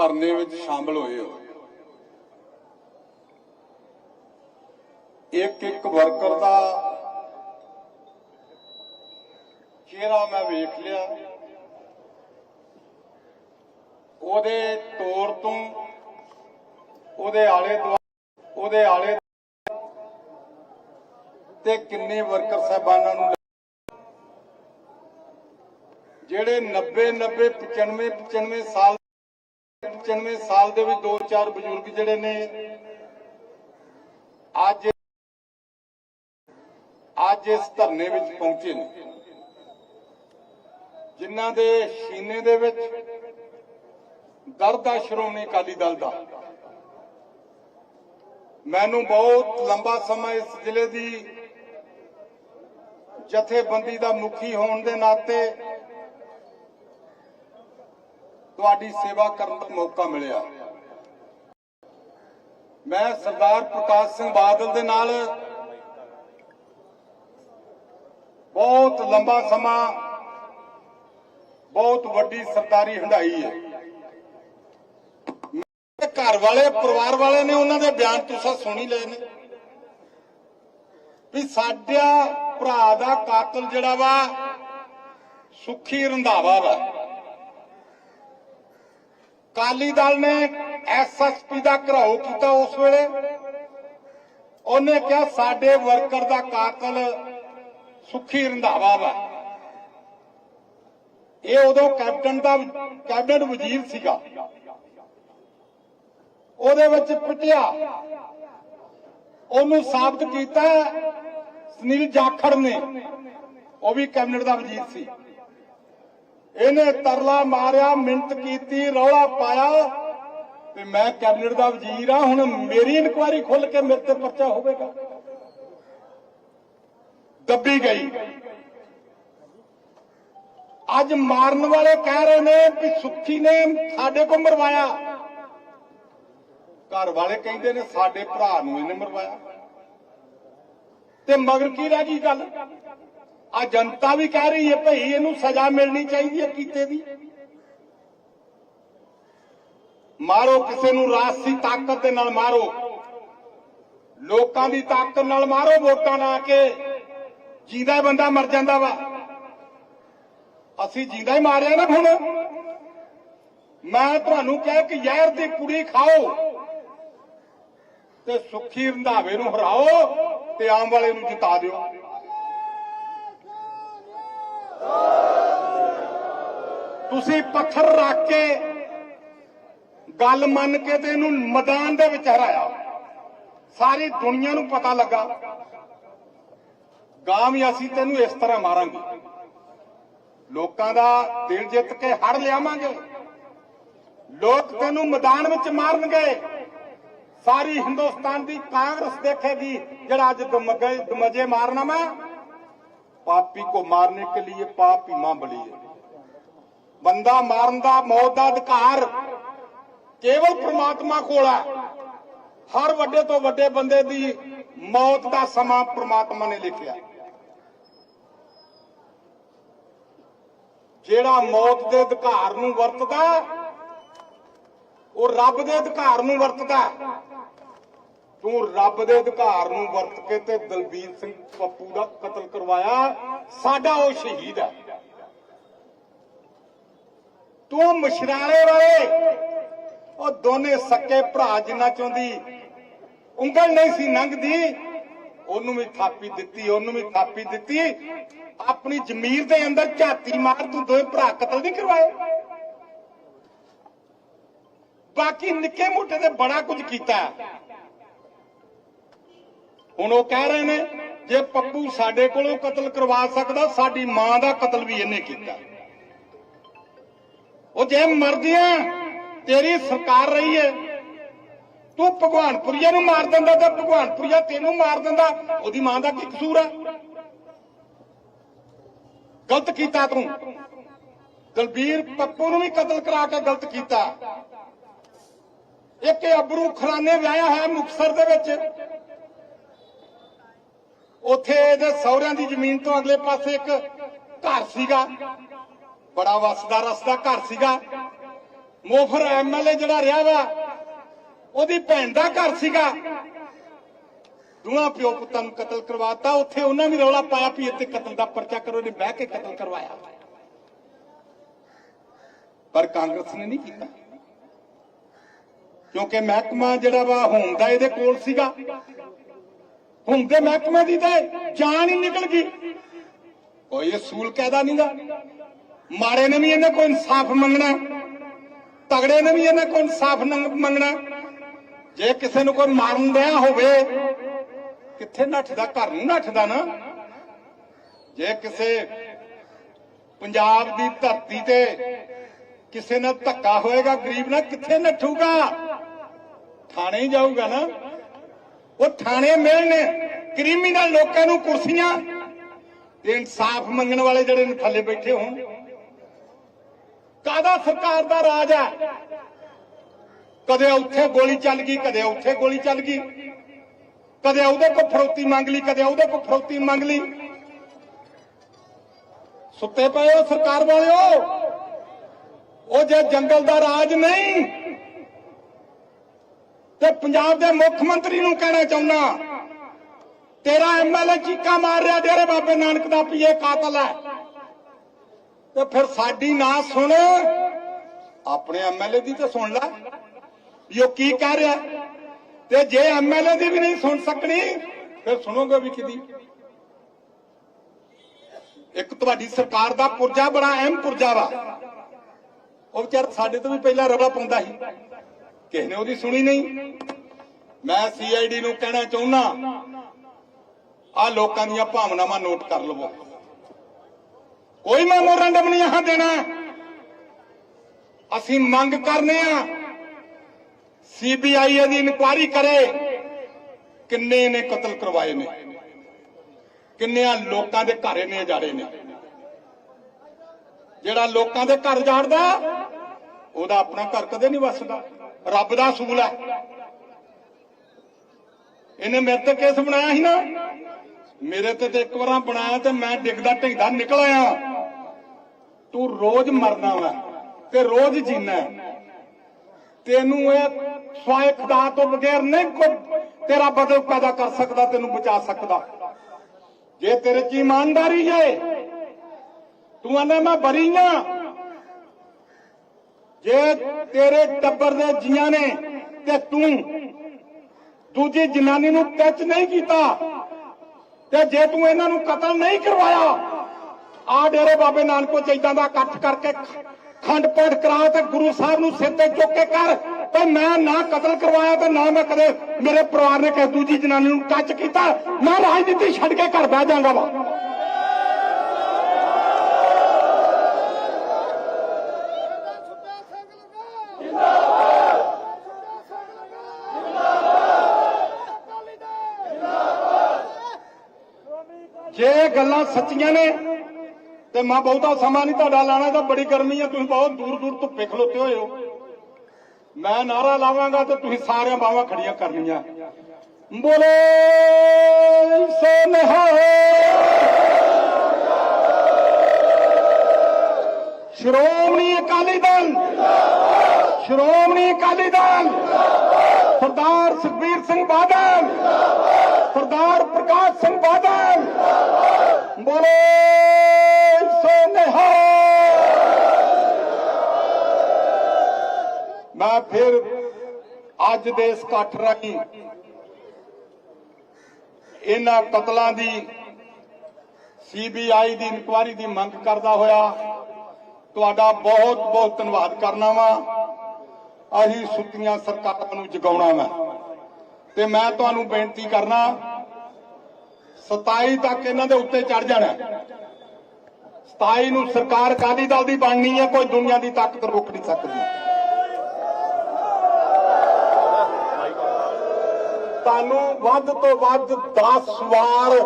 ਧਰਨੇ ਵਿੱਚ ਸ਼ਾਮਲ ਹੋਏ ਹੋ। ਇੱਕ ਇੱਕ ਵਰਕਰ ਦਾ ਚਿਹਰਾ ਮੈਂ ਵੇਖ ਲਿਆ। ਉਹਦੇ ਤੋਰ ਤੋਂ ਉਹਦੇ ਆਲੇ ਦੁਆਲੇ ਉਹਦੇ ਆਲੇ ਤੇ ਕਿੰਨੇ ਵਰਕਰ ਸਾਹਿਬਾਨਾਂ ਨੂੰ ਜਿਹੜੇ 90 90 95 95 ਸਾਲ 95 ਸਾਲ ਦੇ ਵੀ ਦੋ ਚਾਰ ਬਜ਼ੁਰਗ ਜਿਹੜੇ ਨੇ, ਅੱਜ ਅੱਜ ਇਸ ਧਰਨੇ ਵਿੱਚ ਪਹੁੰਚੇ ਨੇ। ਜਿਨ੍ਹਾਂ ਦੇ ਸੀਨੇ ਦੇ ਵਿੱਚ ਦਰਦ ਆ ਸ਼੍ਰੋਮਣੀ ਅਕਾਲੀ ਦਲ ਦਾ। ਮੈਨੂੰ ਬਹੁਤ ਲੰਬਾ ਸਮਾਂ ਇਸ ਜ਼ਿਲ੍ਹੇ ਦੀ ਜਥੇਬੰਦੀ ਦਾ ਮੁਖੀ ਹੋਣ ਦੇ ਨਾਤੇ ਤੁਹਾਡੀ ਸੇਵਾ ਕਰਨ ਦਾ ਮੌਕਾ ਮਿਲਿਆ। ਮੈਂ ਸਰਦਾਰ ਪ੍ਰਕਾਸ਼ ਸਿੰਘ ਬਾਦਲ ਦੇ ਨਾਲ ਬਹੁਤ ਲੰਬਾ ਸਮਾਂ, ਬਹੁਤ ਵੱਡੀ ਸਰਦਾਰੀ ਹੰਡਾਈ ਹੈ। ਘਰ ਵਾਲੇ, ਪਰਿਵਾਰ ਵਾਲੇ ਨੇ ਉਹਨਾਂ ਦੇ ਬਿਆਨ ਤੁਸੀਂ ਸੁਣੀ ਲਏ ਨੇ। ਵੀ ਸਾਡਾ ਭਰਾ ਦਾ ਕਾਤਲ ਜਿਹੜਾ ਵਾ, ਸੁਖੀ ਰੰਧਾਵਾ ਵਾ। ਕਾਲੀ ਦਲ ਨੇ ਐਸਐਸਪੀ ਦਾ ਘਰਾਓ ਕੀਤਾ ਉਸ ਵੇਲੇ। ਉਹਨੇ ਕਿਹਾ, ਸਾਡੇ ਵਰਕਰ ਦਾ ਕਾਤਲ ਸੁਖੀ ਰੰਧਾਵਾ ਵਾ। ਇਹ ਉਦੋਂ ਕੈਪਟਨ ਦਾ, ਕੈਬਨਿਟ ਵਜ਼ੀਰ ਸੀਗਾ। ਉਹਦੇ ਵਿੱਚ ਪਿਟਿਆ। ਉਹਨੂੰ ਸਾਬਤ ਕੀਤਾ ਸੁਨੀਲ ਜਾਖੜ ਨੇ। ਉਹ ਵੀ ਕੈਬਨਿਟ ਦਾ ਵਜ਼ੀਰ ਸੀ। ਇਹਨੇ ਤਰਲਾ ਮਾਰਿਆ ਮਿੰਟ ਕੀਤੀ, ਰੌਲਾ ਪਾਇਆ ਤੇ ਮੈਂ ਕੈਬਨਿਟ ਦਾ ਵਜ਼ੀਰ ਆ ਹੁਣ ਮੇਰੀ ਇਨਕੁਆਇਰੀ ਖੁੱਲ ਕੇ ਮੇਰੇ ਤੇ ਪਰਚਾ ਹੋਵੇਗਾ। ਦੱਬੀ ਗਈ। ਅੱਜ ਮਾਰਨ ਵਾਲੇ ਕਹਿ ਰਹੇ ਨੇ ਵੀ ਸੁੱਖੀ ਨੇ ਸਾਡੇ ਕੋ ਮਰਵਾਇਆ। ਘਰ ਵਾਲੇ ਕਹਿੰਦੇ ਨੇ ਸਾਡੇ ਭਰਾ ਨੂੰ ਇਹਨੇ ਮਰਵਾਇਆ। ਤੇ ਮਗਰ ਕੀ ਰਹਿ ਗਈ ਗੱਲ? ਆ ਜਨਤਾ ਵੀ ਕਹਿ ਰਹੀ ਹੈ, ਭਈ ਇਹਨੂੰ ਸਜ਼ਾ ਮਿਲਣੀ ਚਾਹੀਦੀ ਹੈ ਕੀਤੇ ਦੀ। ਮਾਰੋ ਕਿਸੇ ਨੂੰ ਰਾਸੀ ਤਾਕਤ ਦੇ ਨਾਲ ਮਾਰੋ। ਲੋਕਾਂ ਦੀ ਤਾਕਤ ਨਾਲ ਮਾਰੋ ਵੋਟਾਂ ਲਾ ਕੇ। ਜਿੰਦਾ ਬੰਦਾ ਮਰ ਜਾਂਦਾ ਵਾ। ਅਸੀਂ ਜਿੰਦਾ ਹੀ ਮਾਰਿਆ ਨਾ ਹੁਣ। ਮੈਂ ਤੁਹਾਨੂੰ ਕਹਿ ਕਿ ਜ਼ਹਿਰ ਦੀ ਕੁੜੀ ਖਾਓ ਤੇ ਸੁੱਖੀ ਰੰਧਾਵੇ ਨੂੰ ਹਰਾਓ ਤੇ ਆਮ ਵਾਲੇ ਨੂੰ ਜਿਤਾ ਦਿਓ। ਤੁਸੀਂ ਪੱਥਰ ਰੱਖ ਕੇ ਗੱਲ ਮੰਨ ਕੇ ਤੇ ਇਹਨੂੰ ਮੈਦਾਨ ਦੇ ਵਿੱਚ ਹਰਾਇਆ। ਸਾਰੀ ਦੁਨੀਆ ਨੂੰ ਪਤਾ ਲੱਗਾ ਗਾਂ ਵੀ ਅਸੀਂ ਤੈਨੂੰ ਇਸ ਤਰ੍ਹਾਂ ਮਾਰਾਂਗੇ। ਲੋਕਾਂ ਦਾ ਦਿਲ ਜਿੱਤ ਕੇ ਹੜ ਲਿਆਵਾਂਗੇ। ਲੋਕ ਤੈਨੂੰ ਮੈਦਾਨ ਵਿੱਚ ਮਾਰਨਗੇ। ਸਾਰੀ ਹਿੰਦੁਸਤਾਨ ਦੀ ਕਾਂਗਰਸ ਦੇਖੇਗੀ ਜਿਹੜਾ ਅੱਜ ਦਮਗੇ ਦਮਜੇ ਮਾਰਨਾ ਮੈਂ ਪਾਪੀ ਕੋ ਮਾਰਨੇ ਕੇ ਲਈ ਪਾਪ ਹੀ ਮਾਂ ਬਲੀ ਹੈ। ਬੰਦਾ ਮਾਰਨ ਦਾ, ਮੌਤ ਦਾ ਅਧਿਕਾਰ ਕੇਵਲ ਪ੍ਰਮਾਤਮਾ ਕੋਲ ਹੈ ਹਰ ਵੱਡੇ ਤੋਂ ਵੱਡੇ ਬੰਦੇ ਦੀ ਮੌਤ ਦਾ ਸਮਾਂ ਪ੍ਰਮਾਤਮਾ ਨੇ ਲਿਖਿਆ। ਜਿਹੜਾ ਮੌਤ ਦੇ ਅਧਿਕਾਰ ਨੂੰ ਵਰਤਦਾ, ਉਹ ਰੱਬ ਦੇ ਅਧਿਕਾਰ ਨੂੰ ਵਰਤਦਾ। ਤੂੰ ਰੱਬ ਦੇ ਅਧਿਕਾਰ ਨੂੰ ਵਰਤ ਕੇ ਤੇ ਦਲਬੀਰ ਸਿੰਘ ਪੱਪੂ ਦਾ ਕਤਲ ਕਰਵਾਇਆ। ਸਾਡਾ ਉਹ ਸ਼ਹੀਦ ਹੈ ਤੂੰ ਮਸ਼ਰਾਲੇ ਵਾਲੇ। ਉਹ ਦੋਨੇ ਸੱਕੇ ਭਰਾ ਜਿੰਨਾ ਚਾਹੁੰਦੀ ਉਂਗਲ ਨਹੀਂ ਸੀ ਲੰਘਦੀ ਉਹਨੂੰ ਵੀ ਥਾਪੀ ਦਿੱਤੀ, ਉਹਨੂੰ ਵੀ ਥਾਪੀ ਦਿੱਤੀ। ਆਪਣੀ ਜ਼ਮੀਰ ਦੇ ਅੰਦਰ ਝਾਤੀ ਮਾਰ ਤੂੰ ਦੋਵੇਂ ਭਰਾ ਕਤਲ ਨਹੀਂ ਕਰਵਾਏ। ਬਾਕੀ ਨਿੱਕੇ ਮੋਟੇ ਤੇ ਬੜਾ ਕੁਝ ਕੀਤਾ। ਹੁਣ ਉਹ ਕਹਿ ਰਹੇ ਨੇ, ਜੇ ਪੱਪੂ ਸਾਡੇ ਕੋਲੋਂ ਕਤਲ ਕਰਵਾ ਸਕਦਾ, ਸਾਡੀ ਮਾਂ ਦਾ ਕਤਲ ਵੀ ਇਹਨੇ ਕੀਤਾ। ਉਹ ਜੇ ਮਰਦੀਆਂ, ਤੇਰੀ ਸਰਕਾਰ ਰਹੀ ਹੈ। ਤੂੰ ਭਗਵਾਨਪੁਰੀਆ ਨੂੰ ਮਾਰ ਦਿੰਦਾ ਤੇ ਭਗਵਾਨਪੁਰੀਆ ਤੈਨੂੰ ਮਾਰ ਦਿੰਦਾ, ਉਹਦੀ ਮਾਂ ਦਾ ਕੀ ਕਸੂਰ ਹੈ? ਗਲਤ ਕੀਤਾ ਤੂੰ। ਦਲਬੀਰ ਪੱਪੂ ਨੂੰ ਵੀ ਕਤਲ ਕਰਾ ਕੇ ਗਲਤ ਕੀਤਾ। ਇੱਕ ਅਬਰੂ ਖਰਾਨੇ ਵਿਆਹਿਆ ਹੋਇਆ ਮੁਕਸਰ ਦੇ ਵਿੱਚ। ਉੱਥੇ ਇਹਦੇ ਸਹੁਰਿਆਂ ਦੀ ਜ਼ਮੀਨ ਤੋਂ ਅਗਲੇ ਪਾਸੇ ਇੱਕ ਘਰ ਸੀਗਾ। ਬੜਾ ਵਸਦਾ ਰਸਦਾ ਘਰ ਸੀਗਾ। ਮੋਫਰ ਐਮਐਲਏ ਜਿਹੜਾ ਰਿਹਾ ਵਾ, ਉਹਦੀ ਭੈਣ ਦਾ ਘਰ ਸੀਗਾ। ਦੋਹਾਂ ਪਿਓ ਪੁੱਤਾਂ ਨੂੰ ਕਤਲ ਕਰਵਾਤਾ। ਉੱਥੇ ਉਹਨਾਂ ਵੀ ਰੌਲਾ ਪਾਇਆ ਵੀ ਇੱਥੇ ਕਤਲ ਦਾ ਪਰਚਾ ਕਰੋ ਨੇ ਬਹਿ ਕੇ ਕਤਲ ਕਰਵਾਇਆ। ਪਰ ਕਾਂਗਰਸ ਨੇ ਨਹੀਂ ਕੀਤਾ। ਕਿਉਂਕਿ ਮਹਿਕਮਾ ਜਿਹੜਾ ਵਾ ਹੋਮ ਦਾ ਇਹਦੇ ਕੋਲ ਸੀਗਾ। ਹੋਮ ਦੇ ਮਹਿਕਮੇ ਦੀ ਤੇ ਜਾਨ ਹੀ ਨਿਕਲ ਗਈ। ਕੋਈ ਅਸੂਲ ਕਾਇਦਾ ਨਹੀਂਗਾ ਮਾੜੇ ਨੇ ਵੀ ਇਹਨਾਂ ਕੋਲ ਇਨਸਾਫ ਮੰਗਣਾ। ਤਗੜੇ ਨੇ ਵੀ ਇਹਨਾਂ ਕੋਲ ਇਨਸਾਫ ਮੰਗਣਾ। ਜੇ ਕਿਸੇ ਨੂੰ ਕੋਈ ਮਾਰਨ ਦਿਆ ਹੋਵੇ, ਕਿੱਥੇ ਨੱਠਦਾ, ਘਰ ਨੂੰ ਨੱਠਦਾ ਨਾ। ਜੇ ਕਿਸੇ ਪੰਜਾਬ ਦੀ ਧਰਤੀ ਤੇ ਕਿਸੇ ਨਾਲ ਧੱਕਾ ਹੋਏਗਾ, ਗਰੀਬ ਨਾਲ ਕਿੱਥੇ ਨੱਠੂਗਾ? ਥਾਣੇ ਹੀ ਜਾਊਗਾ ਨਾ। ਉਹ ਥਾਣੇ ਮਿਲਣ, ਕ੍ਰਿਮੀਨਲ ਲੋਕਾਂ ਨੂੰ ਕੁਰਸੀਆਂ ਤੇ ਇਨਸਾਫ ਮੰਗਣ ਵਾਲੇ ਜਿਹੜੇ ਨੇ ਥੱਲੇ ਬੈਠੇ ਹੋਣ। ਕਾਦਾ ਸਰਕਾਰ ਦਾ ਰਾਜ ਹੈ? ਕਦੇ ਉੱਥੇ ਗੋਲੀ ਚੱਲ ਗਈ, ਕਦੇ ਉੱਥੇ ਗੋਲੀ ਚੱਲ ਗਈ। ਕਦੇ ਉਹਦੇ ਕੋ ਫਰੋਤੀ ਮੰਗ ਲਈ, ਕਦੇ ਉਹਦੇ ਕੋ ਫਰੋਤੀ ਮੰਗ ਲਈ। ਸੁੱਤੇ ਪਏ ਹੋ ਸਰਕਾਰ ਵਾਲਿਓ। ਉਹ ਜੇ ਜੰਗਲ ਦਾ ਰਾਜ ਨਹੀਂ ਤੇ ਪੰਜਾਬ ਦੇ ਮੁੱਖ ਮੰਤਰੀ ਨੂੰ ਕਹਿਣਾ ਚਾਹੁੰਦਾ ਤੇਰਾ ਐਮਐਲਏ ਚੀਕਾ ਮਾਰ ਰਿਹਾ ਡੇਰੇ ਬਾਬੇ ਨਾਨਕ ਦਾ ਪੀਏ ਕਾਤਲ ਹੈ। ਤੇ ਫਿਰ ਸਾਡੀ ਨਾ ਸੁਣ। ਆਪਣੇ ਐਮਐਲਏ ਦੀ ਤਾਂ ਸੁਣ ਲੈ। ਵੀ ਉਹ ਕੀ ਕਹਿ ਰਿਹਾ? ਤੇ ਜੇ ਐਮਐਲਏ ਦੀ ਵੀ ਨਹੀਂ ਸੁਣ ਸਕਣੀ, ਫਿਰ ਸੁਣੋਗੇ ਵੀ ਕਿਦੀ ਇੱਕ ਤੁਹਾਡੀ ਸਰਕਾਰ ਦਾ ਪੁਰਜਾ ਬੜਾ ਅਹਿਮ ਪੁਰਜਾ ਵਾ। ਉਹ ਵਿਚਾਰ ਸਾਡੇ ਤੋਂ ਵੀ ਪਹਿਲਾਂ ਰੌਲਾ ਪਾਉਂਦਾ ਸੀ। ਕਿਸੇ ਨੇ ਉਹਦੀ ਸੁਣੀ ਨਹੀਂ। ਮੈਂ ਸੀਆਈਡੀ ਨੂੰ ਕਹਿਣਾ ਚਾਹੁੰਦਾ ਆ ਲੋਕਾਂ ਦੀਆਂ ਭਾਵਨਾਵਾਂ ਨੋਟ ਕਰ ਲਵੋ। ਕੋਈ ਮੈਮੋਰੰਡਮ ਨਹੀਂ ਆਹ ਦੇਣਾ। ਅਸੀਂ ਮੰਗ ਕਰਨੇ ਆ ਸੀਬੀਆਈ ਦੀ ਇਨਕੁਆਇਰੀ ਕਰੇ, ਕਿੰਨੇ ਨੇ ਕਤਲ ਕਰਵਾਏ ਨੇ ਕਿੰਨਿਆਂ ਲੋਕਾਂ ਦੇ ਘਰ ਇਹਨੇ ਜਾੜੇ ਨੇ। ਜਿਹੜਾ ਲੋਕਾਂ ਦੇ ਘਰ ਜਾੜਦਾ ਉਹਦਾ ਆਪਣਾ ਘਰ ਕਦੇ ਨਹੀਂ ਵਸਦਾ। ਰੱਬ ਦਾ ਸੂਲ ਹੈ। ਇਹਨੇ ਮੇਰੇ ਤੇ ਕੇਸ ਬਣਾਇਆ ਸੀ ਨਾ। ਮੇਰੇ ਤੇ ਤੇ ਇੱਕ ਵਾਰਾਂ ਬਣਾਇਆ ਤੇ ਮੈਂ ਡਿੱਗਦਾ ਢਿੱਗਦਾ ਨਿਕਲ ਆਇਆ। ਤੂੰ ਰੋਜ਼ ਮਰਨਾ ਵਾ ਤੇ ਰੋਜ਼ ਜੀਣਾ ਤੈਨੂੰ ਇਹ ਸਵਾਏ ਖੁਦਾ ਤੋਂ ਬਗੈਰ ਨਹੀਂ ਕੋਈ ਤੇਰਾ ਬਦਲ ਪੈਦਾ ਕਰ ਸਕਦਾ, ਤੈਨੂੰ ਬਚਾ ਸਕਦਾ। ਜੇ ਤੇਰੇ ਚ ਇਮਾਨਦਾਰੀ ਹੈ, ਤੂੰ ਆਨੇ ਮੈਂ ਬਰੀ ਆ। ਜੇ ਤੇਰੇ ਟੱਬਰ ਦੇ ਜੀਆਂ ਨੇ ਤੇ ਤੂੰ ਦੂਜੀ ਜਨਾਨੀ ਨੂੰ ਟੱਚ ਨਹੀਂ ਕੀਤਾ, ਤੇ ਜੇ ਤੂੰ ਇਹਨਾਂ ਨੂੰ ਕਤਲ ਨਹੀਂ ਕਰਵਾਇਆ, ਆ ਡੇਰੇ ਬਾਬੇ ਨਾਨਕੋ ਚੈਦਾਂ ਦਾ ਇਕੱਠ ਕਰਕੇ ਖੰਡ ਪਾਠ ਕਰਾ ਤੇ ਗੁਰੂ ਸਾਹਿਬ ਨੂੰ ਸਿਰ ਤੇ ਚੁੱਕ ਕੇ ਕਰ, ਤੇ ਮੈਂ ਨਾ ਕਤਲ ਕਰਵਾਇਆ ਤੇ ਨਾ ਮੈਂ ਕਦੇ ਮੇਰੇ ਪਰਿਵਾਰ ਨੇ ਕਿਸੇ ਦੂਜੀ ਜਨਾਨੀ ਨੂੰ ਟੱਚ ਕੀਤਾ, ਮੈਂ ਰਾਜਨੀਤੀ ਛੱਡ ਕੇ ਘਰ ਬਹਿ ਜਾਵਾਂਗਾ। ਵਾ ਸੁੱਚਾ ਸਿੰਘ ਲਗਾ ਜਿੰਦਾਬਾਦ ਸੁੱਚਾ ਸਿੰਘ ਲਗਾ ਜਿੰਦਾਬਾਦ ਅਕਾਲੀ ਦਲ ਜਿੰਦਾਬਾਦ ਜੇ ਗੱਲਾਂ ਸੱਚੀਆਂ ਨੇ ਤੇ ਮੈਂ ਬਹੁਤਾ ਸਮਾਂ ਨਹੀਂ ਤੁਹਾਡਾ ਲਾਣਾ ਤਾਂ ਬੜੀ ਗਰਮੀ ਆ, ਤੁਸੀਂ ਬਹੁਤ ਦੂਰ ਦੂਰ ਧੁੱਪੇ ਖਲੋਤੇ ਹੋਏ ਹੋ। ਮੈਂ ਨਾਰਾ ਲਾਵਾਂਗਾ ਤੇ ਤੁਸੀਂ ਸਾਰਿਆਂ ਬਾਹਾਂ ਖੜੀਆਂ ਕਰਨੀਆਂ। ਬੋਲੇ ਸੋ ਸ਼੍ਰੋਮਣੀ ਅਕਾਲੀ ਦਲ। ਸ਼੍ਰੋਮਣੀ ਅਕਾਲੀ ਦਲ। ਸਰਦਾਰ ਸੁਖਬੀਰ ਸਿੰਘ ਬਾਦਲ। ਸਰਦਾਰ ਪ੍ਰਕਾਸ਼ ਸਿੰਘ ਬਾਦਲ। ਬੋਲੇ, ਸੋ ਮੈਂ ਫਿਰ ਅੱਜ ਦੇ ਇਸ ਇਕੱਠ ਰਾਹੀਂ ਇਹਨਾਂ ਕਤਲਾਂ ਦੀ ਸੀਬੀਆਈ ਦੀ ਇਨਕੁਆਇਰੀ ਦੀ ਮੰਗ ਕਰਦਾ ਹੋਇਆ ਤੁਹਾਡਾ ਬਹੁਤ ਬਹੁਤ ਧੰਨਵਾਦ ਕਰਨਾ ਵਾ। ਅਸੀਂ ਸੁੱਤੀਆਂ ਸਰਕਾਰਾਂ ਨੂੰ ਜਗਾਉਣਾ ਵਾ। ਤੇ ਮੈਂ ਤੁਹਾਨੂੰ ਬੇਨਤੀ ਕਰਨਾ 27 ਤੱਕ ਇਹਨਾਂ ਦੇ ਉੱਤੇ ਚੜ ਜਾਣਾ 27 ਨੂੰ ਸਰਕਾਰ ਅਕਾਲੀ ਦਲ ਦੀ ਬਣਨੀ ਹੈ, ਕੋਈ ਦੁਨੀਆ ਦੀ ਤਾਕਤ ਰੋਕ ਨਹੀਂ ਸਕਦੀ। ਤੁਹਾਨੂੰ ਵੱਧ ਤੋਂ ਵੱਧ 10 ਵਾਰ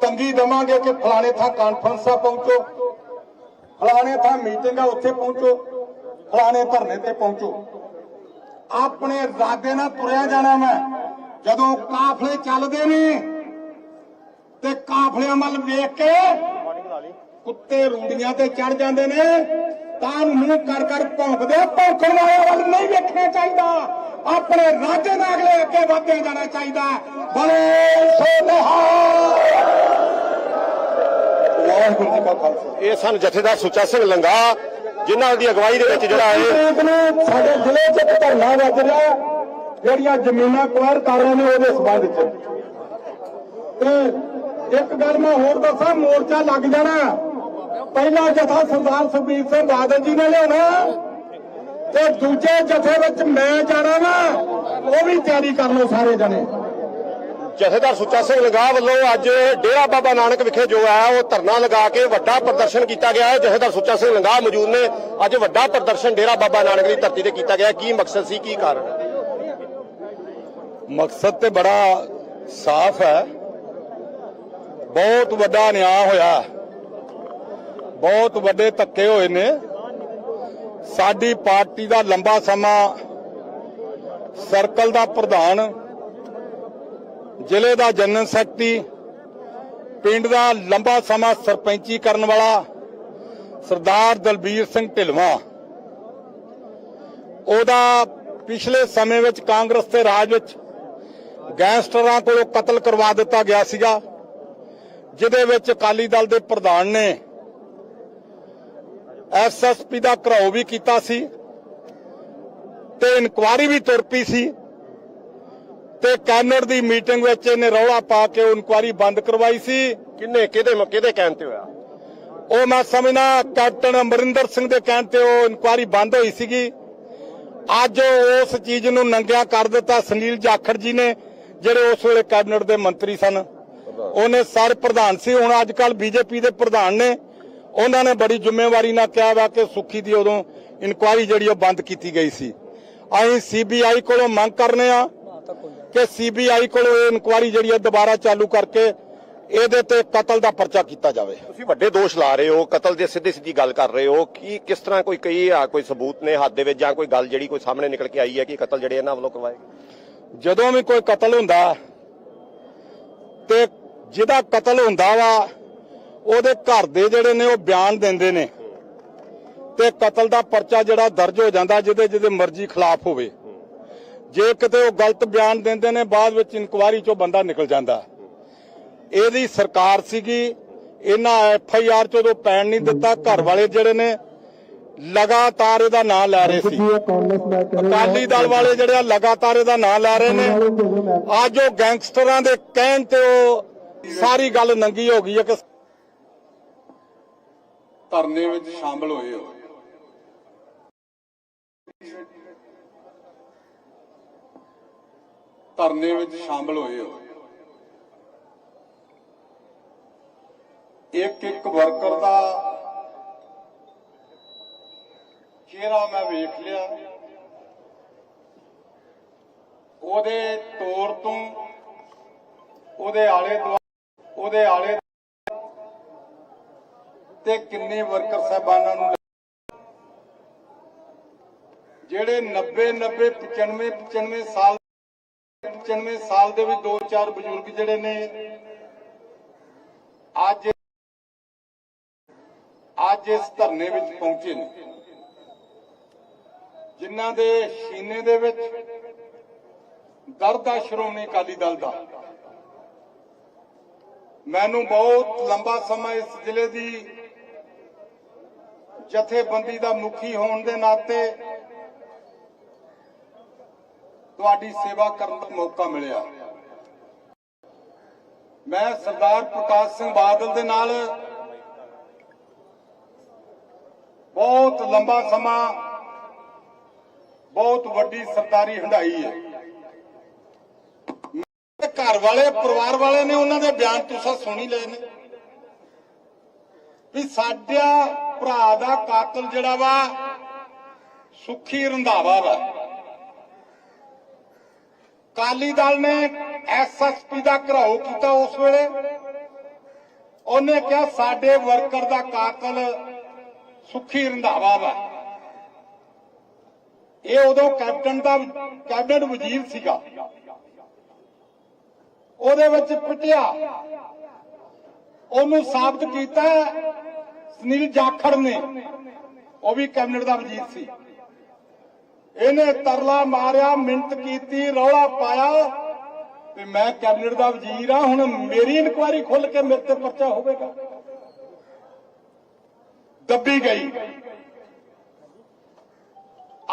ਤੰਗੀ ਦਵਾਂਗੇ ਕਿ ਫਲਾਣੇ ਥਾਂ ਕਾਨਫਰੰਸਾਂ ਪਹੁੰਚੋ, ਫਲਾਣੇ ਥਾਂ ਮੀਟਿੰਗਾਂ ਉੱਥੇ ਪਹੁੰਚੋ, ਫਲਾਣੇ ਧਰਨੇ ਤੇ ਪਹੁੰਚੋ। ਆਪਣੇ ਇਰਾਦੇ ਨਾਲ ਤੁਰਿਆ ਜਾਣਾ ਮੈਂ, ਜਦੋਂ ਕਾਫਲੇ ਚੱਲਦੇ ਨੇ ਤੇ ਕਾਫਲਿਆਂ ਵੱਲ ਵੇਖ ਕੇ ਕੁੱਤੇ ਰੂੜੀਆਂ ਤੇ ਚੜ ਜਾਂਦੇ ਨੇ। ਤਾਂ ਨੂੰ ਮੂੰਹ ਕਰ ਕਰ ਭੌਂਕਦੇ ਭੌਂਕਣ ਵਾਲਿਆਂ ਵੱਲ ਨਹੀਂ ਵੇਖਣਾ ਚਾਹੀਦਾ। ਆਪਣੇ ਰਾਜੇ ਨਾਲ ਅਗਲੇ ਅੱਗੇ ਵਧਦੇ ਜਾਣਾ ਚਾਹੀਦਾ। ਬਲੇ ਸੋ ਵਾਹਿਗੁਰੂ ਜੀ ਕਾ ਖਾਲਸਾ। ਇਹ ਸਨ ਜਥੇਦਾਰ ਸੁੱਚਾ ਸਿੰਘ ਲੰਗਾ ਜਿਨ੍ਹਾਂ ਦੀ ਅਗਵਾਈ ਦੇ ਵਿੱਚ ਜਿਹੜਾ ਨੂੰ ਸਾਡੇ ਜ਼ਿਲ੍ਹੇ 'ਚ ਧਰਨਾ ਵੱਜ ਰਿਹਾ ਜਿਹੜੀਆਂ ਜ਼ਮੀਨਾਂ ਕੁਆਰ ਕਰ ਰਹੇ ਨੇ ਉਹਦੇ ਸਬੰਧ 'ਚ। ਤੇ ਇੱਕ ਗੱਲ ਮੈਂ ਹੋਰ ਦੱਸਾਂ ਮੋਰਚਾ ਲੱਗ ਜਾਣਾ। ਪਹਿਲਾ ਜਥਾ ਸਰਦਾਰ ਸੁਖਬੀਰ ਸਿੰਘ ਬਾਦਲ ਜੀ ਨੇ ਲਿਆਉਣਾ। ਤੇ ਦੂਜੇ ਜਥੇ ਵਿੱਚ ਮੈਂ ਜਾਣਾ ਵਾ ਉਹ ਵੀ ਤਿਆਰੀ ਕਰ ਲਓ ਸਾਰੇ ਜਣੇ। ਜਥੇਦਾਰ ਸੁੱਚਾ ਸਿੰਘ ਲੰਗਾ ਵੱਲੋਂ ਅੱਜ ਡੇਰਾ ਬਾਬਾ ਨਾਨਕ ਵਿਖੇ ਜੋ ਹੈ ਉਹ ਧਰਨਾ ਲਗਾ ਕੇ ਵੱਡਾ ਪ੍ਰਦਰਸ਼ਨ ਕੀਤਾ ਗਿਆ ਹੈ। ਜਥੇਦਾਰ ਸੁੱਚਾ ਸਿੰਘ ਲੰਗਾ ਮੌਜੂਦ ਨੇ। ਅੱਜ ਵੱਡਾ ਪ੍ਰਦਰਸ਼ਨ ਡੇਰਾ ਬਾਬਾ ਨਾਨਕ ਦੀ ਧਰਤੀ ਤੇ ਕੀਤਾ ਗਿਆ। ਹੈ। ਕੀ ਮਕਸਦ ਸੀ ਕੀ ਕਾਰਨ? ਮਕਸਦ ਤੇ ਬੜਾ ਸਾਫ਼ ਹੈ। ਬਹੁਤ ਵੱਡਾ ਨਿਆਂ ਹੋਇਆ। ਬਹੁਤ ਵੱਡੇ ਧੱਕੇ ਹੋਏ ਨੇ। ਸਾਡੀ ਪਾਰਟੀ ਦਾ ਲੰਬਾ ਸਮਾਂ ਸਰਕਲ ਦਾ ਪ੍ਰਧਾਨ, ਜ਼ਿਲ੍ਹੇ ਦਾ ਜਨਰਲ ਸੈਕਟਰੀ, ਪਿੰਡ ਦਾ ਲੰਬਾ ਸਮਾਂ ਸਰਪੰਚੀ ਕਰਨ ਵਾਲਾ ਸਰਦਾਰ ਦਲਬੀਰ ਸਿੰਘ ਢਿਲਵਾਂ। ਉਹਦਾ ਪਿਛਲੇ ਸਮੇਂ ਵਿੱਚ ਕਾਂਗਰਸ ਦੇ ਰਾਜ ਵਿੱਚ ਗੈਂਗਸਟਰਾਂ ਕੋਲੋਂ ਕਤਲ ਕਰਵਾ ਦਿੱਤਾ ਗਿਆ ਸੀਗਾ। ਜਿਹਦੇ ਵਿੱਚ ਅਕਾਲੀ ਦਲ ਦੇ ਪ੍ਰਧਾਨ ਨੇ ਐਸਐਸਪੀ ਦਾ ਘਰਾਓ ਵੀ ਕੀਤਾ ਸੀ ਤੇ ਇਨਕੁਆਰੀ ਵੀ ਤੁਰ ਪਈ ਸੀ ਤੇ ਕੈਨੇਡ ਦੀ ਮੀਟਿੰਗ ਵਿੱਚ ਇਹਨੇ ਰੌਲਾ ਪਾ ਕੇ ਇਨਕੁਆਰੀ ਬੰਦ ਕਰਵਾਈ ਸੀ। ਕਿੰਨੇ ਕਿਹਦੇ ਕਿਹਦੇ ਕਹਿਣ ਤੇ ਹੋਇਆ? ਉਹ ਮੈਂ ਸਮਝਣਾ ਕੈਪਟਨ ਅਮਰਿੰਦਰ ਸਿੰਘ ਦੇ ਕਹਿਣ ਤੇ ਉਹ ਇਨਕੁਆਰੀ ਬੰਦ ਹੋਈ ਸੀਗੀ। ਅੱਜ ਉਸ ਚੀਜ਼ ਨੂੰ ਨੰਗਿਆ ਕਰ ਦਿੱਤਾ। ਸੁਨੀਲ ਜਾਖੜ ਜੀ ਨੇ ਜਿਹੜੇ ਉਸ ਵੇਲੇ ਕੈਬਨਿਟ ਦੇ ਮੰਤਰੀ ਸਨ। ਉਹਨੇ ਸਾਰੇ ਪ੍ਰਧਾਨ ਸੀ ਹੁਣ ਅੱਜ ਕੱਲ ਬੀਜੇਪੀ ਦੇ ਪ੍ਰਧਾਨ ਨੇ। ਉਹਨਾਂ ਨੇ ਬੜੀ ਜ਼ਿੰਮੇਵਾਰੀ ਨਾਲ ਕਿਹਾ ਵਾ ਕਿ ਸੁੱਖੀ ਦੀ ਉਦੋਂ ਇਨਕੁਆਰੀ ਜਿਹੜੀ ਉਹ ਬੰਦ ਕੀਤੀ ਗਈ ਸੀ। ਅਸੀਂ ਸੀਬੀਆਈ ਕੋਲੋਂ ਮੰਗ ਕਰਨੇ ਆ ਕਿ ਸੀਬੀਆਈ ਕੋਲੋਂ ਇਹ ਇਨਕੁਆਰੀ ਜਿਹੜੀ ਹੈ ਦੁਬਾਰਾ ਚਾਲੂ ਕਰਕੇ ਇਹਦੇ ਤੇ ਕਤਲ ਦਾ ਪਰਚਾ ਕੀਤਾ ਜਾਵੇ। ਤੁਸੀਂ ਵੱਡੇ ਦੋਸ਼ ਲਾ ਰਹੇ ਹੋ ਕਤਲ ਦੇ ਸਿੱਧੇ ਸਿੱਧੀ ਗੱਲ ਕਰ ਰਹੇ ਹੋ। ਕੀ ਕਿਸ ਤਰ੍ਹਾਂ ਕੋਈ ਕਈ ਆ ਕੋਈ ਸਬੂਤ ਨੇ ਹੱਥ ਦੇ ਵਿੱਚ ਜਾਂ ਕੋਈ ਗੱਲ ਜਿਹੜੀ ਕੋਈ ਸਾਹਮਣੇ ਨਿਕਲ ਕੇ ਆਈ ਹੈ ਕਿ ਕਤਲ ਜਿਹੜੇ ਇਹਨਾਂ ਵੱਲੋਂ ਕਰਵਾਏ ਜਦੋਂ ਵੀ ਕੋਈ ਕਤਲ ਹੁੰਦਾ ਤੇ ਜਿਹਦਾ ਕਤਲ ਹੁੰਦਾ ਵਾ, ਉਹਦੇ ਘਰ ਦੇ ਜਿਹੜੇ ਨੇ ਉਹ ਬਿਆਨ ਦਿੰਦੇ ਨੇ। ਤੇ ਕਤਲ ਦਾ ਪਰਚਾ ਜਿਹੜਾ ਦਰਜ ਹੋ ਜਾਂਦਾ, ਜਿਹਦੇ ਜਿਹਦੇ ਮਰਜ਼ੀ ਖਿਲਾਫ ਹੋਵੇ। ਜੇ ਕਿਤੇ ਉਹ ਗਲਤ ਬਿਆਨ ਦਿੰਦੇ ਨੇ, ਬਾਅਦ ਵਿੱਚ ਇਨਕੁਆਰੀ ਚੋਂ ਬੰਦਾ ਨਿਕਲ ਜਾਂਦਾ। ਇਹਦੀ ਸਰਕਾਰ ਸੀਗੀ, ਇਹਨਾਂ ਐਫ ਆਈ ਆਰ ਚੋਂ ਪੈਣ ਨਹੀਂ ਦਿੱਤਾ ਘਰ ਵਾਲੇ ਜਿਹੜੇ ਨੇ, ਲਗਾਤਾਰ ਇਹਦਾ ਨਾਂ ਲੈ ਰਹੇ ਸੀ। ਅਕਾਲੀ ਦਲ ਵਾਲੇ ਜਿਹੜੇ ਆ, ਲਗਾਤਾਰ ਇਹਦਾ ਨਾਂ ਲੈ ਰਹੇ ਨੇ। ਅੱਜ ਉਹ ਗੈਂਗਸਟਰਾਂ ਦੇ ਕਹਿਣ ਤੇ ਉਹ ਸਾਰੀ ਗੱਲ ਨੰਗੀ ਹੋ ਗਈ ਹੈ ਕਿ ਧਰਨੇ ਵਿੱਚ ਸ਼ਾਮਲ ਹੋਏ ਹੋ। ਧਰਨੇ ਵਿੱਚ ਸ਼ਾਮਲ ਹੋਏ ਹੋ। ਇੱਕ ਇੱਕ ਵਰਕਰ ਦਾ ਚਿਹਰਾ ਮੈਂ ਵੇਖ ਲਿਆ। ਉਹਦੇ ਤੌਰ ਤੋਂ ਉਹਦੇ ਆਲੇ ਦੁਆਲੇ ਉਹਦੇ ਆਲੇ ਤੇ ਕਿੰਨੇ ਵਰਕਰ ਸਾਹਿਬਾਨਾਂ ਨੂੰ ਜਿਹੜੇ 90 90 95 95 ਸਾਲ 95 ਸਾਲ ਦੇ ਵੀ ਦੋ ਚਾਰ ਬਜ਼ੁਰਗ ਜਿਹੜੇ ਨੇ, ਅੱਜ ਅੱਜ ਇਸ ਧਰਨੇ ਵਿੱਚ ਪਹੁੰਚੇ ਨੇ। ਜਿਨ੍ਹਾਂ ਦੇ ਸੀਨੇ ਦੇ ਵਿੱਚ ਦਰਦ ਆ ਸ਼੍ਰੋਮਣੀ ਅਕਾਲੀ ਦਲ ਦਾ। ਮੈਨੂੰ ਬਹੁਤ ਲੰਬਾ ਸਮਾਂ ਇਸ ਜ਼ਿਲ੍ਹੇ ਦੀ ਜਥੇਬੰਦੀ ਦਾ ਮੁਖੀ ਹੋਣ ਦੇ ਨਾਤੇ ਤੁਹਾਡੀ ਸੇਵਾ ਕਰਨ ਦਾ ਮੌਕਾ ਮਿਲਿਆ। ਮੈਂ ਸਰਦਾਰ ਪ੍ਰਕਾਸ਼ ਸਿੰਘ ਬਾਦਲ ਦੇ ਨਾਲ ਬਹੁਤ ਲੰਬਾ ਸਮਾਂ, ਬਹੁਤ ਵੱਡੀ ਸਰਕਾਰੀ ਹੰਡਾਈ ਹੈ। ਘਰ ਵਾਲੇ, ਪਰਿਵਾਰ ਵਾਲੇ ਨੇ ਉਹਨਾਂ ਦੇ ਬਿਆਨ ਤੁਸੀਂ ਸੁਣੀ ਲਏ ਨੇ। ਵੀ ਸਾਡਾ ਭਰਾ ਦਾ ਕਾਤਲ ਜਿਹੜਾ ਵਾ, ਸੁਖੀ ਰੰਧਾਵਾ ਵਾ। ਕਾਲੀ ਦਲ ਨੇ ਐਸਐਸਪੀ ਦਾ ਘਰਾਓ ਕੀਤਾ ਉਸ ਵੇਲੇ। ਉਹਨੇ ਕਿਹਾ ਸਾਡੇ ਵਰਕਰ ਦਾ ਕਾਤਲ ਸੁਖੀ ਰੰਧਾਵਾ ਵਾ। ਇਹ ਉਦੋਂ ਕੈਪਟਨ ਦਾ, ਕੈਬਨਿਟ ਵਜ਼ੀਰ ਸੀਗਾ। ਉਹਦੇ ਵਿੱਚ ਪਿਟਿਆ। ਉਹਨੂੰ ਸਾਬਤ ਕੀਤਾ ਸੁਨੀਲ ਜਾਖੜ ਨੇ। ਉਹ ਵੀ ਕੈਬਨਿਟ ਦਾ ਵਜ਼ੀਰ ਸੀ। ਇਹਨੇ ਤਰਲਾ ਮਾਰਿਆ, ਮਿੰਟ ਕੀਤੀ, ਰੌਲਾ ਪਾਇਆ ਤੇ ਮੈਂ ਕੈਬਨਿਟ ਦਾ ਵਜ਼ੀਰ ਆ ਹੁਣ ਮੇਰੀ ਇਨਕੁਆਇਰੀ ਖੁੱਲ ਕੇ ਮੇਰੇ ਤੇ ਪਰਚਾ ਹੋਵੇਗਾ। ਦੱਬੀ ਗਈ।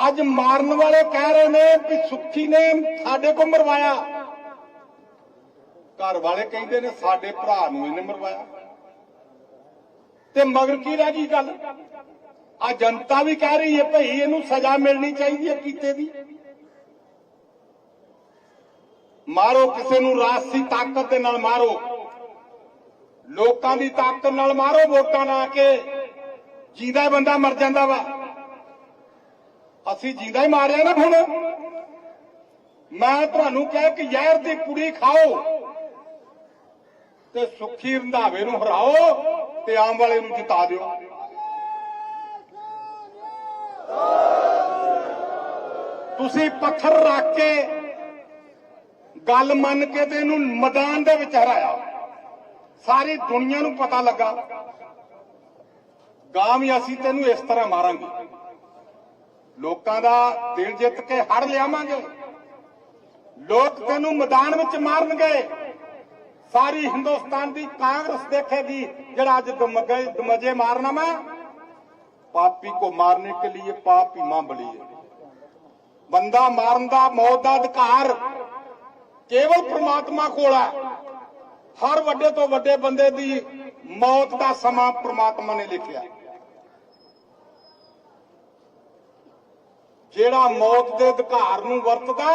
ਅੱਜ ਮਾਰਨ ਵਾਲੇ ਕਹਿ ਰਹੇ ਨੇ ਵੀ ਸੁੱਖੀ ਨੇ ਸਾਡੇ ਕੋ ਮਰਵਾਇਆ। ਘਰ ਵਾਲੇ ਕਹਿੰਦੇ ਨੇ ਸਾਡੇ ਭਰਾ ਨੂੰ ਇਹਨੇ ਮਰਵਾਇਆ। ਤੇ ਮਗਰ ਕੀ ਰਹਿ ਗਈ ਗੱਲ? ਆ ਜਨਤਾ ਵੀ ਕਹਿ ਰਹੀ ਹੈ, ਭਈ ਇਹਨੂੰ ਸਜ਼ਾ ਮਿਲਣੀ ਚਾਹੀਦੀ ਹੈ ਕੀਤੇ ਦੀ। ਮਾਰੋ ਕਿਸੇ ਨੂੰ ਰਾਸੀ ਤਾਕਤ ਦੇ ਨਾਲ ਮਾਰੋ। ਲੋਕਾਂ ਦੀ ਤਾਕਤ ਨਾਲ ਮਾਰੋ ਵੋਟਾਂ ਨਾ ਕੇ। ਜਿੰਦਾ ਬੰਦਾ ਮਰ ਜਾਂਦਾ ਵਾ। ਅਸੀਂ ਜਿੰਦਾ ਹੀ ਮਾਰਿਆ ਨਾ ਹੁਣ। ਮੈਂ ਤੁਹਾਨੂੰ ਕਿਹਾ ਕਿ ਜ਼ਹਿਰ ਦੀ ਕੁੜੀ ਖਾਓ। ਤੇ ਸੁੱਖੀ ਰੰਧਾਵੇ ਨੂੰ ਹਰਾਓ ਤੇ ਆਮ ਵਾਲੇ ਨੂੰ ਜਿਤਾ ਦਿਓ। ਤੁਸੀਂ ਪੱਥਰ ਰੱਖ ਕੇ ਗੱਲ ਮੰਨ ਕੇ ਤੇ ਇਹਨੂੰ ਮੈਦਾਨ ਦੇ ਵਿੱਚ ਹਰਾਇਆ। ਸਾਰੀ ਦੁਨੀਆ ਨੂੰ ਪਤਾ ਲੱਗਾ। ਗਾਂ ਵੀ ਅਸੀਂ ਤੈਨੂੰ ਇਸ ਤਰ੍ਹਾਂ ਮਾਰਾਂਗੇ। ਲੋਕਾਂ ਦਾ ਦਿਲ ਜਿੱਤ ਕੇ ਹੜ ਲਿਆਵਾਂਗੇ। ਲੋਕ ਤੈਨੂੰ ਮੈਦਾਨ ਵਿੱਚ ਮਾਰਨਗੇ। ਸਾਰੀ ਹਿੰਦੁਸਤਾਨ ਦੀ ਕਾਂਗਰਸ ਦੇਖੇਗੀ ਜਿਹੜਾ ਅੱਜ ਦਮਗੇ ਦਮਜੇ ਮਾਰਨਾ ਮੈਂ ਪਾਪੀ ਕੋ ਮਾਰਨੇ ਕੇ ਲਈ ਪਾਪ ਮਾਂ ਬਲੀ ਹੈ ਬੰਦਾ ਮਾਰਨ ਦਾ ਮੌਤ ਦਾ ਅਧਿਕਾਰ ਕੇਵਲ ਪ੍ਰਮਾਤਮਾ ਕੋਲ ਹੈ ਹਰ ਵੱਡੇ ਤੋਂ ਵੱਡੇ ਬੰਦੇ ਦੀ ਮੌਤ ਦਾ ਸਮਾਂ ਪ੍ਰਮਾਤਮਾ ਨੇ ਲਿਖਿਆ। ਜਿਹੜਾ ਮੌਤ ਦੇ ਅਧਿਕਾਰ ਨੂੰ ਵਰਤਦਾ,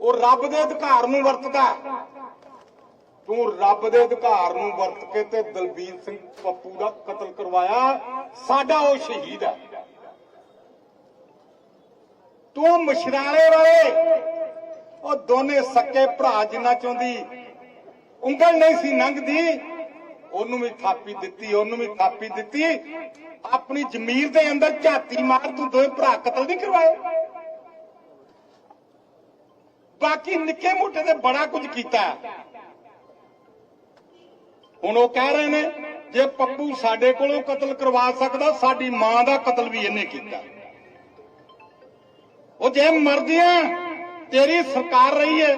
ਉਹ ਰੱਬ ਦੇ ਅਧਿਕਾਰ ਨੂੰ ਵਰਤਦਾ। ਤੂੰ ਰੱਬ ਦੇ ਅਧਿਕਾਰ ਨੂੰ ਵਰਤ ਕੇ ਤੇ ਦਲਬੀਰ ਸਿੰਘ ਪੱਪੂ ਦਾ ਕਤਲ ਕਰਵਾਇਆ। ਸਾਡਾ ਉਹ ਸ਼ਹੀਦ ਹੈ ਤੂੰ ਮਸ਼ਰਾਲੇ ਵਾਲੇ, ਉਹ ਦੋਨੇ ਸੱਕੇ ਭਰਾ ਜਿੰਨਾ ਚਾਹੁੰਦੀ, ਉਂਗਲ ਨਹੀਂ ਸੀ ਲੰਘਦੀ ਉਹਨੂੰ ਵੀ ਥਾਪੀ ਦਿੱਤੀ, ਉਹਨੂੰ ਵੀ ਥਾਪੀ ਦਿੱਤੀ। ਆਪਣੀ ਜ਼ਮੀਰ ਦੇ ਅੰਦਰ ਝਾਤੀ ਮਾਰ ਤੂੰ ਦੋਵੇਂ ਭਰਾ ਕਤਲ ਨਹੀਂ ਕਰਵਾਏ। ਬਾਕੀ ਨਿੱਕੇ ਮੋਟੇ ਤੇ ਬੜਾ ਕੁਝ ਕੀਤਾ। ਹੁਣ ਉਹ ਕਹਿ ਰਹੇ ਨੇ, ਜੇ ਪੱਪੂ ਸਾਡੇ ਕੋਲੋਂ ਕਤਲ ਕਰਵਾ ਸਕਦਾ, ਸਾਡੀ ਮਾਂ ਦਾ ਕਤਲ ਵੀ ਇਹਨੇ ਕੀਤਾ। ਉਹ ਜੇ ਮਰਦੀਆਂ, ਤੇਰੀ ਸਰਕਾਰ ਰਹੀ ਹੈ।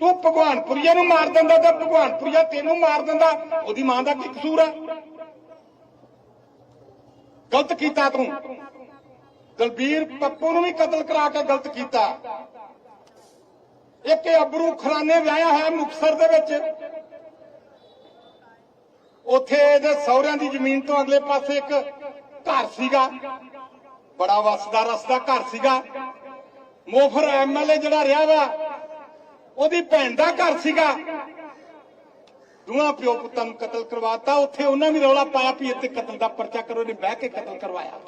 ਤੂੰ ਭਗਵਾਨਪੁਰੀਆ ਨੂੰ ਮਾਰ ਦਿੰਦਾ ਤਾਂ ਭਗਵਾਨਪੁਰੀਆ ਤੈਨੂੰ ਮਾਰ ਦਿੰਦਾ, ਉਹਦੀ ਮਾਂ ਦਾ ਕੀ ਕਸੂਰ ਹੈ? ਗਲਤ ਕੀਤਾ ਤੂੰ। ਦਲਬੀਰ ਪੱਪੂ ਨੂੰ ਵੀ ਕਤਲ ਕਰਾ ਕੇ ਗਲਤ ਕੀਤਾ। ਇੱਕ ਇਹ ਅਬਰੂ ਖਰਾਨੇ ਵਿਆਹਿਆ ਹੈ ਮੁਕਸਰ ਦੇ ਵਿੱਚ। ਉੱਥੇ ਇਹਦੇ ਸਹੁਰਿਆਂ ਦੀ ਜ਼ਮੀਨ ਤੋਂ ਅਗਲੇ ਪਾਸੇ ਇੱਕ ਘਰ ਸੀਗਾ। ਬੜਾ ਵਸਦਾ ਰਸਦਾ ਘਰ ਸੀਗਾ। ਮੋਫਰ ਐਮਐਲਏ ਜਿਹੜਾ ਰਿਹਾ ਵਾ, ਉਹਦੀ ਭੈਣ ਦਾ ਘਰ ਸੀਗਾ। ਦੋਹਾਂ ਪਿਓ ਪੁੱਤਾਂ ਨੂੰ ਕਤਲ ਕਰਵਾਤਾ। ਉੱਥੇ ਉਹਨਾਂ ਵੀ ਰੌਲਾ ਪਾਇਆ ਵੀ ਇੱਥੇ ਕਤਲ ਦਾ ਪਰਚਾ ਕਰੋ ਨੇ ਬਹਿ ਕੇ ਕਤਲ ਕਰਵਾਇਆ।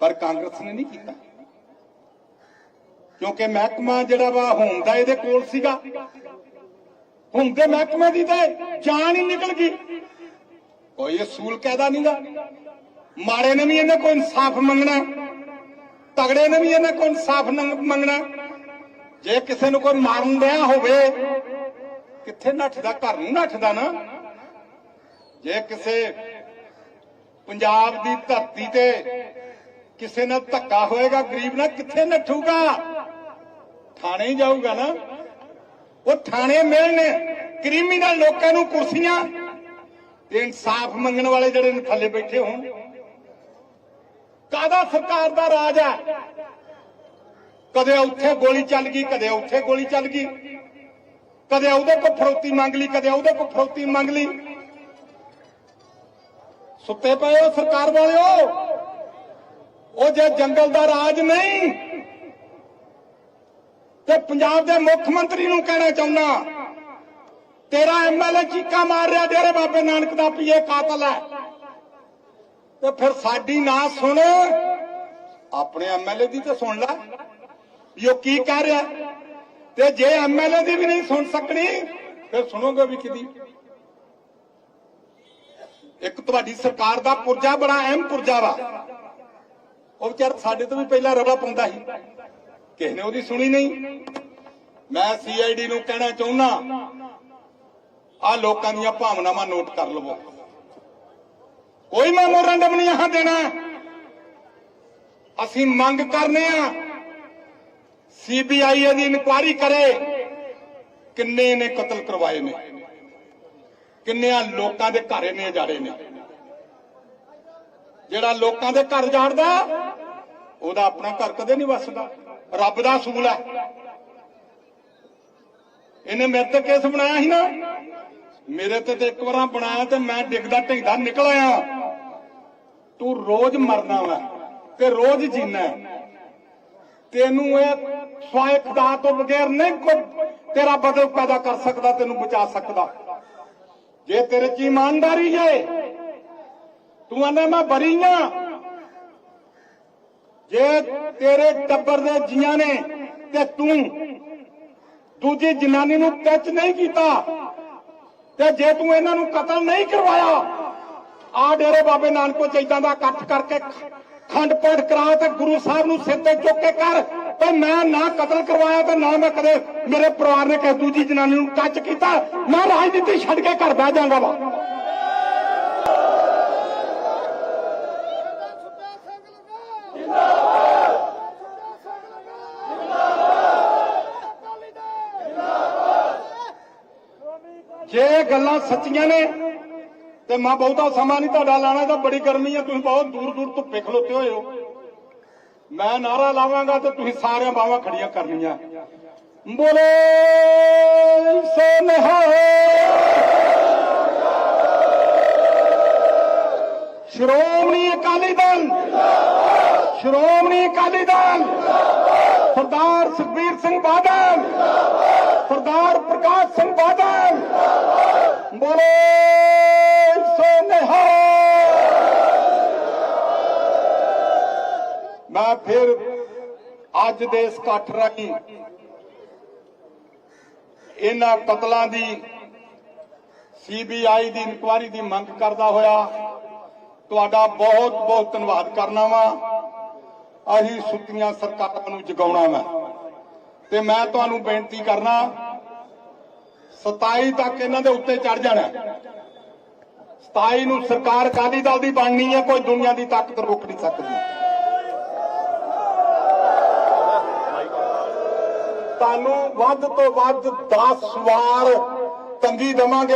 ਪਰ ਕਾਂਗਰਸ ਨੇ ਨਹੀਂ ਕੀਤਾ। ਕਿਉਂਕਿ ਮਹਿਕਮਾ ਜਿਹੜਾ ਵਾ ਹੋਮ ਦਾ ਇਹਦੇ ਕੋਲ ਸੀਗਾ। ਹੁਣ ਦੇ ਮਹਿਕਮੇ ਦੀ ਤੇ ਜਾਨ ਹੀ ਨਿਕਲ ਗਈ। ਕੋਈ ਅਸੂਲ ਕਾਇਦਾ ਨਹੀਂਗਾ। ਮਾੜੇ ਨੇ ਵੀ ਇਹਨਾਂ ਕੋਲ ਇਨਸਾਫ ਮੰਗਣਾ ਤਗੜੇ ਨੇ ਵੀ ਇਹਨਾਂ ਕੋਲ ਇਨਸਾਫ ਮੰਗਣਾ ਜੇ ਕਿਸੇ ਨੂੰ ਕੋਈ ਮਾਰਨ ਦਿਆ ਹੋਵੇ, ਕਿੱਥੇ ਨੱਠਦਾ? ਘਰ ਨੂੰ ਨੱਠਦਾ ਨਾ। ਜੇ ਕਿਸੇ ਪੰਜਾਬ ਦੀ ਧਰਤੀ ਤੇ ਕਿਸੇ ਨਾਲ ਧੱਕਾ ਹੋਏਗਾ, ਗਰੀਬ ਨਾਲ ਕਿੱਥੇ ਨੱਠੂਗਾ? ਥਾਣੇ ਹੀ ਜਾਊਗਾ ਨਾ। ਉਹ ਥਾਣੇ ਮਿਲਣ ਕ੍ਰਿਮੀਨਲ ਲੋਕਾਂ ਨੂੰ ਕੁਰਸੀਆਂ ਤੇ ਇਨਸਾਫ ਮੰਗਣ ਵਾਲੇ ਜਿਹੜੇ ਨੇ ਥੱਲੇ ਬੈਠੇ ਹੋਣ। ਕਾਦਾ ਸਰਕਾਰ ਦਾ ਰਾਜ ਹੈ? ਕਦੇ ਉੱਥੇ ਗੋਲੀ ਚੱਲ ਗਈ, ਕਦੇ ਉੱਥੇ ਗੋਲੀ ਚੱਲ ਗਈ। ਕਦੇ ਉਹਦੇ ਕੋਲ ਫਰੋਤੀ ਮੰਗ ਲਈ, ਕਦੇ ਉਹਦੇ ਕੋਲ ਫਰੋਤੀ ਮੰਗ ਲਈ। ਸੁੱਤੇ ਪਏ ਹੋ ਸਰਕਾਰ ਵਾਲਿਓ। ਉਹ ਜੇ ਜੰਗਲ ਦਾ ਰਾਜ ਨਹੀਂ ਤੇ ਪੰਜਾਬ ਦੇ ਮੁੱਖ ਮੰਤਰੀ ਨੂੰ ਕਹਿਣਾ ਚਾਹੁੰਦਾ ਤੇਰਾ ਐਮਐਲਏ ਚੀਕਾ ਮਾਰ ਰਿਹਾ, ਡੇਰੇ ਬਾਬੇ ਨਾਨਕ ਦਾ ਵੀ ਕਾਤਲ ਹੈ। ਤੇ ਫਿਰ ਸਾਡੀ ਨਾ ਸੁਣ, ਆਪਣੇ ਐਮਐਲਏ ਦੀ ਤਾਂ ਸੁਣ ਲੈ। ਵੀ ਕੀ ਕਹਿ ਰਿਹਾ? ਤੇ ਜੇ ਐਮਐਲਏ ਦੀ ਵੀ ਨਹੀਂ ਸੁਣ ਸਕਣੀ, ਫਿਰ ਸੁਣੋਗੇ ਵੀ ਕਿਦੀ ਇੱਕ ਤੁਹਾਡੀ ਸਰਕਾਰ ਦਾ ਪੁਰਜਾ ਬੜਾ ਅਹਿਮ ਪੁਰਜਾ ਵਾ। ਉਹ ਵਿਚਾਰ ਸਾਡੇ ਤੋਂ ਵੀ ਪਹਿਲਾਂ ਰਵਾ ਪਾਉਂਦਾ ਸੀ। ਕਿਸੇ ਨੇ ਉਹਦੀ ਸੁਣੀ ਨਹੀਂ। ਮੈਂ ਸੀਆਈਡੀ ਨੂੰ ਕਹਿਣਾ ਚਾਹੁੰਦਾ ਆ ਲੋਕਾਂ ਦੀਆਂ ਭਾਵਨਾਵਾਂ ਨੋਟ ਕਰ ਲਵੋ। ਕੋਈ ਮੈਮੋਰੰਡਮ ਨਹੀਂ ਆਹ ਦੇਣਾ। ਅਸੀਂ ਮੰਗ ਕਰਨੇ ਆ ਸੀਬੀਆਈ ਇਹਦੀ ਇਨਕੁਆਇਰੀ ਕਰੇ, ਕਿੰਨੇ ਨੇ ਕਤਲ ਕਰਵਾਏ ਨੇ, ਕਿੰਨਿਆਂ ਲੋਕਾਂ ਦੇ ਘਰ ਨੇ ਜਾੜੇ ਨੇ। ਜਿਹੜਾ ਲੋਕਾਂ ਦੇ ਘਰ ਜਾੜਦਾ, ਉਹਦਾ ਆਪਣਾ ਘਰ ਕਦੇ ਨਹੀਂ ਵਸਦਾ। ਰੱਬ ਦਾ ਅਸੂਲ ਹੈ। ਇਹਨੇ ਮੇਰੇ ਤੇ ਕੇਸ ਬਣਾਇਆ ਸੀ ਨਾ। ਮੇਰੇ ਤੇ ਤੇ ਇੱਕ ਵਾਰਾਂ ਬਣਾਇਆ ਤੇ ਮੈਂ ਡਿੱਗਦਾ ਢਿੱਗਦਾ ਨਿਕਲ ਆਇਆ। ਤੂੰ ਰੋਜ਼ ਮਰਨਾ ਵਾ ਤੇ ਰੋਜ਼ ਜੀਣਾ ਤੈਨੂੰ ਇਹ ਸਵਾਏ ਖੁਦਾ ਤੋਂ ਬਗੈਰ ਨਹੀਂ ਕੋਈ ਤੇਰਾ ਬਦਲ ਪੈਦਾ ਕਰ ਸਕਦਾ, ਤੈਨੂੰ ਬਚਾ ਸਕਦਾ। ਜੇ ਤੇਰੇ ਚ ਇਮਾਨਦਾਰੀ ਹੈ ਤੂੰ ਆਂਦਾ, ਮੈਂ ਬਰੀ ਆ। ਜੇ ਤੇਰੇ ਟੱਬਰ ਦੇ ਜੀਆਂ ਨੇ ਤੇ ਤੂੰ ਦੂਜੀ ਜਨਾਨੀ ਨੂੰ ਟੱਚ ਨਹੀਂ ਕੀਤਾ ਤੇ ਜੇ ਤੂੰ ਇਹਨਾਂ ਨੂੰ ਕਤਲ ਨਹੀਂ ਕਰਵਾਇਆ, ਆ ਡੇਰੇ ਬਾਬੇ ਨਾਨਕੋ ਚ ਚੈਦਾਂ ਦਾ ਇਕੱਠ ਕਰਕੇ ਖੰਡ ਪਾਠ ਕਰਾ ਤੇ ਗੁਰੂ ਸਾਹਿਬ ਨੂੰ ਸਿਰ ਤੇ ਚੁੱਕ ਕੇ ਕਰ, ਤੇ ਮੈਂ ਨਾ ਕਤਲ ਕਰਵਾਇਆ ਤੇ ਨਾ ਮੈਂ ਕਦੇ ਮੇਰੇ ਪਰਿਵਾਰ ਨੇ ਕਿਸੇ ਦੂਜੀ ਜਨਾਨੀ ਨੂੰ ਟੱਚ ਕੀਤਾ, ਮੈਂ ਰਾਜਨੀਤੀ ਛੱਡ ਕੇ ਘਰ ਬਹਿ ਜਾਵਾਂਗਾ ਵਾ ਸੁੱਚਾ ਸਿੰਘ ਲਗਾ ਜਿੰਦਾਬਾਦ ਸੁੱਚਾ ਸਿੰਘ ਲਗਾ ਜਿੰਦਾਬਾਦ ਅਕਾਲੀ ਦਲ ਜੇ ਇਹ ਗੱਲਾਂ ਸੱਚੀਆਂ ਨੇ। ਤੇ ਮੈਂ, ਬਹੁਤਾ ਸਮਾਂ ਨਹੀਂ ਤੁਹਾਡਾ ਲਾਣਾ ਤਾਂ ਬੜੀ ਗਰਮੀ ਹੈ ਤੁਸੀਂ ਬਹੁਤ ਦੂਰ ਦੂਰ ਧੁੱਪੇ ਖਲੋਤੇ ਹੋਏ ਹੋ। ਮੈਂ ਨਾਰਾ ਲਾਵਾਂਗਾ ਤੇ ਤੁਸੀਂ ਸਾਰਿਆਂ ਬਾਹਾਂ ਖੜੀਆਂ ਕਰਨੀਆਂ। ਬੋਲੇ ਸੋ ਨਿਹਾਲ ਸ਼੍ਰੋਮਣੀ ਅਕਾਲੀ ਦਲ। ਸ਼੍ਰੋਮਣੀ ਅਕਾਲੀ ਦਲ। ਸਰਦਾਰ ਸੁਖਬੀਰ ਸਿੰਘ ਬਾਦਲ। ਸਰਦਾਰ ਪ੍ਰਕਾਸ਼ ਸਿੰਘ ਬਾਦਲ। ਬੋਲੇ ਸੋ ਮੈਂ ਫਿਰ ਅੱਜ ਦੇ ਇਸ ਇਕੱਠ ਰਾਹੀਂ ਇਹਨਾਂ ਕਤਲਾਂ ਦੀ ਸੀਬੀਆਈ ਦੀ ਇਨਕੁਆਇਰੀ ਦੀ ਮੰਗ ਕਰਦਾ ਹੋਇਆ, ਤੁਹਾਡਾ ਬਹੁਤ ਬਹੁਤ ਧੰਨਵਾਦ ਕਰਨਾ ਵਾ। ਅਸੀਂ ਸੁੱਤੀਆਂ ਸਰਕਾਰਾਂ ਨੂੰ ਜਗਾਉਣਾ ਵਾ। ਤੇ ਮੈਂ ਤੁਹਾਨੂੰ ਬੇਨਤੀ ਕਰਨਾ 27 ਤੱਕ ਇਹਨਾਂ ਦੇ ਉੱਤੇ ਚੜ ਜਾਣਾ। 27 ਨੂੰ ਸਰਕਾਰ ਅਕਾਲੀ ਦਲ ਦੀ ਬਣਨੀ ਹੈ, ਕੋਈ ਦੁਨੀਆ ਦੀ ਤਾਕਤ ਰੋਕ ਨਹੀਂ ਸਕਦੀ। ਤੁਹਾਨੂੰ ਵੱਧ ਤੋਂ ਵੱਧ 10 ਵਾਰ ਤੰਗੀ ਦਵਾਂਗੇ।